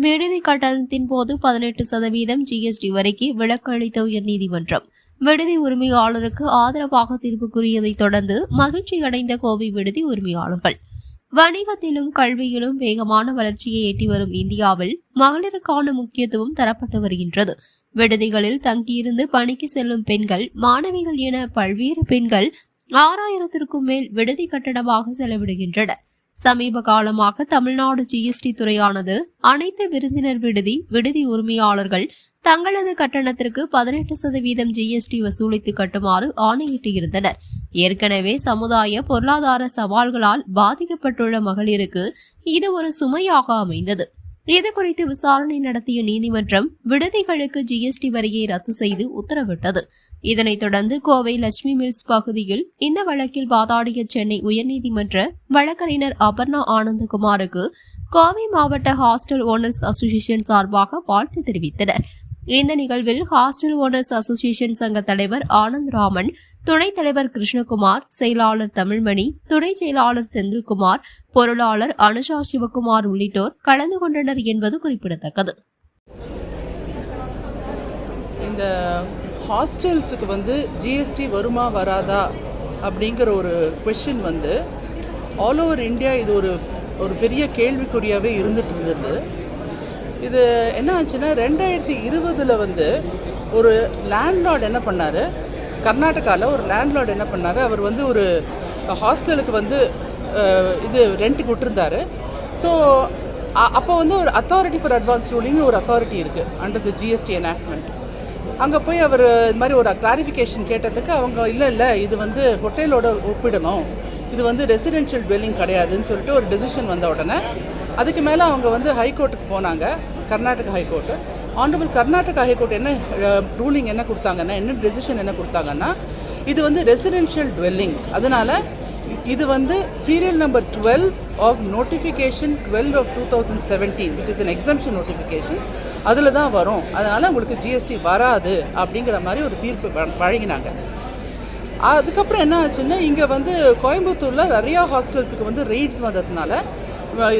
விடுதி கட்டணத்தின் போது பதினெட்டு சதவீதம் ஜிஎஸ்டி வரைக்கு விலக்கு அளித்த உயர்நீதிமன்றம். விடுதி உரிமையாளருக்கு ஆதரவாக தீர்ப்பு கூறியதைத் தொடர்ந்து மகிழ்ச்சி அடைந்த கோவை விடுதி உரிமையாளர்கள். வணிகத்திலும் கல்வியிலும் வேகமான வளர்ச்சியை எட்டி வரும் இந்தியாவில் மகளிருக்கான முக்கியத்துவம் தரப்பட்டு வருகின்றது. விடுதிகளில் தங்கியிருந்து பணிக்கு செல்லும் பெண்கள் மாணவிகள் என பல்வேறு பெண்கள் ஆறாயிரத்திற்கும் மேல் விடுதி கட்டணமாக செலவிடுகின்றனர். சமீப காலமாக தமிழ்நாடு ஜிஎஸ்டி துறையானது அனைத்து விருந்தினர் விடுதி விடுதி உரிமையாளர்கள் தங்களது கட்டணத்திற்கு பதினெட்டு சதவீதம் ஜிஎஸ்டி வசூலித்து கட்டுமாறு ஆணையிட்டிருந்தனர். ஏற்கனவே சமுதாய பொருளாதார சவால்களால் பாதிக்கப்பட்டுள்ள மகளிருக்கு இது ஒரு சுமையாக அமைந்தது. இது குறித்து விசாரணை நடத்திய நீதிமன்றம் விடுதிகளுக்கு ஜிஎஸ்டி வரியை ரத்து செய்து உத்தரவிட்டது. இதனைத் தொடர்ந்து கோவை லட்சுமி மில்ஸ் பகுதியில் இந்த வழக்கில் வாதாடிய சென்னை உயர்நீதிமன்ற வழக்கறிஞர் அபர்ணா ஆனந்தகுமாருக்கு கோவை மாவட்ட ஹாஸ்டல் ஓனர்ஸ் அசோசியேஷன் சார்பாக வாழ்த்து தெரிவித்தனர். இந்த நிகழ்வில் ஹாஸ்டல் ஓனர்ஸ் அசோசியேஷன் சங்க தலைவர் ஆனந்த் ராமன் துணைத் தலைவர் கிருஷ்ணகுமார் செயலாளர் தமிழ்மணி துணை செயலாளர் செந்தில்குமார் பொருளாளர் அனுஷா சிவகுமார் உள்ளிட்டோர் கலந்து கொண்டனர் என்பது குறிப்பிடத்தக்கது. இந்த ஹாஸ்டல்ஸுக்கு வந்து ஜிஎஸ்டி வருமா வராதா அப்படிங்கிற ஒரு கொஷின் வந்து ஆல் ஓவர் இந்தியா இது ஒரு ஒரு பெரிய கேள்விக்குறியாகவே இருந்துட்டு இருந்தது. இது என்ன ஆச்சுன்னா ரெண்டாயிரத்தி இருபதில் வந்து ஒரு லேண்ட்லார்டு என்ன பண்ணார்? கர்நாடகாவில் ஒரு லேண்ட்லார்டு என்ன பண்ணார்? அவர் வந்து ஒரு ஹாஸ்டலுக்கு வந்து இது ரெண்ட்டுக்கு விட்டுருந்தாரு ஸோ அப்போ வந்து ஒரு அத்தாரிட்டி ஃபார் அட்வான்ஸ் ரூலிங்னு ஒரு அத்தாரிட்டி இருக்குது அண்டர் த ஜிஎஸ்டி enactment. அங்கே போய் அவர் இது மாதிரி ஒரு கிளாரிஃபிகேஷன் கேட்டதுக்கு அவங்க இல்லை இல்லை இது வந்து ஹோட்டலோட ஒப்பிடணும். இது வந்து ரெசிடென்ஷியல் டுவெல்லிங் கிடையாதுன்னு சொல்லிட்டு ஒரு டெசிஷன் வந்த உடனே அதுக்கு மேலே அவங்க வந்து ஹைகோர்ட்டுக்கு போனாங்க. Karnataka high court honourable Karnataka high court என்ன ரூலிங் என்ன கொடுத்தாங்கன்னா என்ன டெசிஷன் என்ன கொடுத்தாங்கன்னா இது வந்து ரெசிடென்ஷியல் டுவெல்லிங் அதனால் இது வந்து serial number twelve of notification twelve of two thousand seventeen which is an exemption notification அதில் தான் வரும். அதனால் உங்களுக்கு ஜிஎஸ்டி வராது அப்படிங்கிற மாதிரி ஒரு தீர்ப்பு வழங்கினாங்க. அதுக்கப்புறம் என்ன ஆச்சுன்னா இங்கே வந்து கோயம்புத்தூரில் நிறையா ஹாஸ்டல்ஸுக்கு வந்து ரெய்ட்ஸ் வந்ததுனால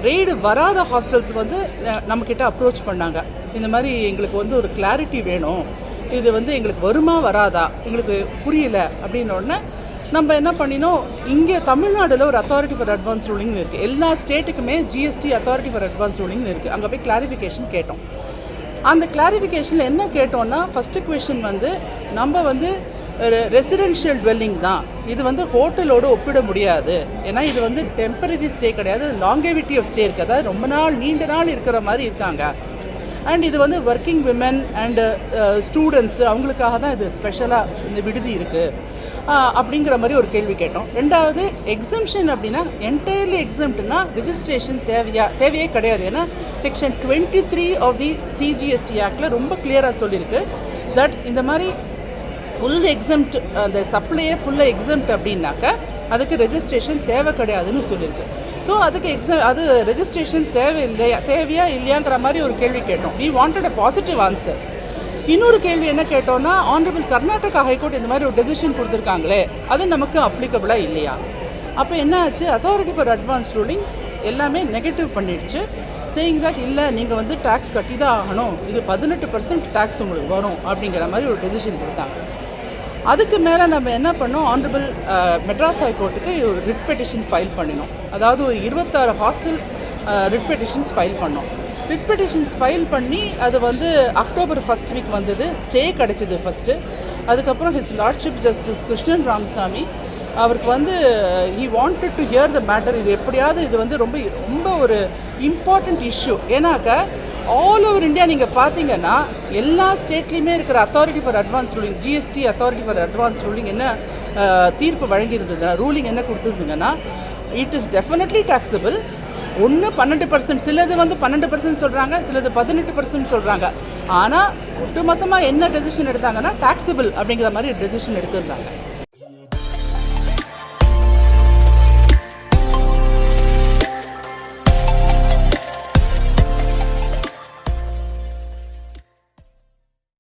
ரெய்டு வராத ஹாஸ்டல்ஸ் வந்து நம்மக்கிட்ட அப்ரோச் பண்ணாங்க. இந்த மாதிரி எங்களுக்கு வந்து ஒரு கிளாரிட்டி வேணும். இது வந்து எங்களுக்கு வருமா வராதா? எங்களுக்கு புரியல அப்படின்னோடனே நம்ம என்ன பண்ணினோம்? இங்கே தமிழ்நாடுல ஒரு அத்தாரிட்டி ஃபார் அட்வான்ஸ் ரூலிங்னு இருக்குது எல்லா ஸ்டேட்டுக்குமே ஜிஎஸ்டி அத்தாரிட்டி ஃபார் அட்வான்ஸ் ரூலிங்னு இருக்குது அங்கே போய் கிளாரிஃபிகேஷன் கேட்டோம். அந்த கிளாரிஃபிகேஷனில் என்ன கேட்டோம்னா ஃபஸ்ட்டு கொஷின் வந்து நம்ம வந்து ரெசிடென்ஷியல் டுவெல்லிங் தான். இது வந்து ஹோட்டலோடு ஒப்பிட முடியாது. ஏன்னா இது வந்து டெம்பரரி ஸ்டே கிடையாது. லாங்கேவிட்டி ஆஃப் ஸ்டே இருக்குது அதாவது ரொம்ப நாள் நீண்ட நாள் இருக்கிற மாதிரி இருக்காங்க. அண்ட் இது வந்து ஒர்க்கிங் விமன் அண்டு ஸ்டூடெண்ட்ஸு அவங்களுக்காக தான் இது ஸ்பெஷலாக இந்த விடுதி இருக்குது அப்படிங்கிற மாதிரி ஒரு கேள்வி கேட்டோம். ரெண்டாவது எக்ஸம்ஷன் அப்படின்னா என்டையர்லி எக்ஸம்ட்னா ரிஜிஸ்ட்ரேஷன் தேவையா? தேவையே கிடையாது. ஏன்னா section twenty three of the CGST ஆக்டில் ரொம்ப கிளியராக சொல்லியிருக்கு தட் இந்த மாதிரி ஃபுல் எக்ஸம்ட் uh, அந்த சப்ளையே ஃபுல்லாக எக்ஸம்ட் அப்படின்னாக்கா அதுக்கு ரெஜிஸ்ட்ரேஷன் தேவை கிடையாதுன்னு சொல்லியிருக்கு ஸோ அதுக்கு எக்ஸாம் அது ரெஜிஸ்ட்ரேஷன் தேவை இல்லையா தேவையா இல்லையாங்கிற மாதிரி ஒரு கேள்வி கேட்டோம். We wanted a positive answer இன்னொரு கேள்வி என்ன கேட்டோம்னா ஆனரபிள் கர்நாடகா ஹைகோர்ட் இந்த மாதிரி ஒரு டெசிஷன் கொடுத்துருக்காங்களே அது நமக்கு அப்ளிகபிளாக இல்லையா? அப்போ என்ன ஆச்சு? அத்தாரிட்டி ஃபார் அட்வான்ஸ் ரூலிங் எல்லாமே நெகட்டிவ் பண்ணிடுச்சு. சேயிங் தட் இல்லை நீங்கள் வந்து டேக்ஸ் கட்டி தான் ஆகணும். இது பதினெட்டு பர்சன்ட் டேக்ஸ் உங்களுக்கு வரும் அப்படிங்கிற மாதிரி ஒரு டெசிஷன் கொடுத்தாங்க. அதுக்கு மேலே நம்ம என்ன பண்ணோம்? ஆனரபிள் மெட்ராஸ் ஹைகோர்ட்டுக்கு ஒரு ரிட் பெட்டிஷன் ஃபைல் பண்ணினோம். அதாவது ஒரு இருபத்தாறு ஹாஸ்டல் ரிட் பெட்டிஷன்ஸ் ஃபைல் பண்ணோம். ரிட் பெட்டிஷன்ஸ் ஃபைல் பண்ணி அது வந்து அக்டோபர் ஃபஸ்ட் வீக் வந்தது. ஸ்டே கிடச்சிது ஃபஸ்ட்டு அதுக்கப்புறம் his lordship justice Krishnan Ramasamy அவருக்கு வந்து he wanted to hear the matter இது எப்படியாவது இது வந்து ரொம்ப ரொம்ப ஒரு இம்பார்ட்டண்ட் இஷ்யூ ஏன்னாக்கா ஆல் ஓவர் இந்தியா நீங்கள் பார்த்தீங்கன்னா எல்லா ஸ்டேட்லேயுமே இருக்கிற authority for advance ruling GST authority for advance ruling என்ன தீர்ப்பு வழங்கியிருந்ததுன்னா ரூலிங் என்ன கொடுத்துருந்துங்கன்னா இட் இஸ் டெஃபினெட்லி டாக்ஸபிள் ஒன்று பன்னெண்டு பர்சன்ட் சிலது வந்து பன்னெண்டு பர்சன்ட் சொல்கிறாங்க சிலது பதினெட்டு பர்சன்ட் சொல்கிறாங்க ஆனால் ஒட்டுமொத்தமாக என்ன டெசிஷன் எடுத்தாங்கன்னா டாக்ஸபிள் அப்படிங்கிற மாதிரி டெசிஷன் எடுத்திருந்தாங்க.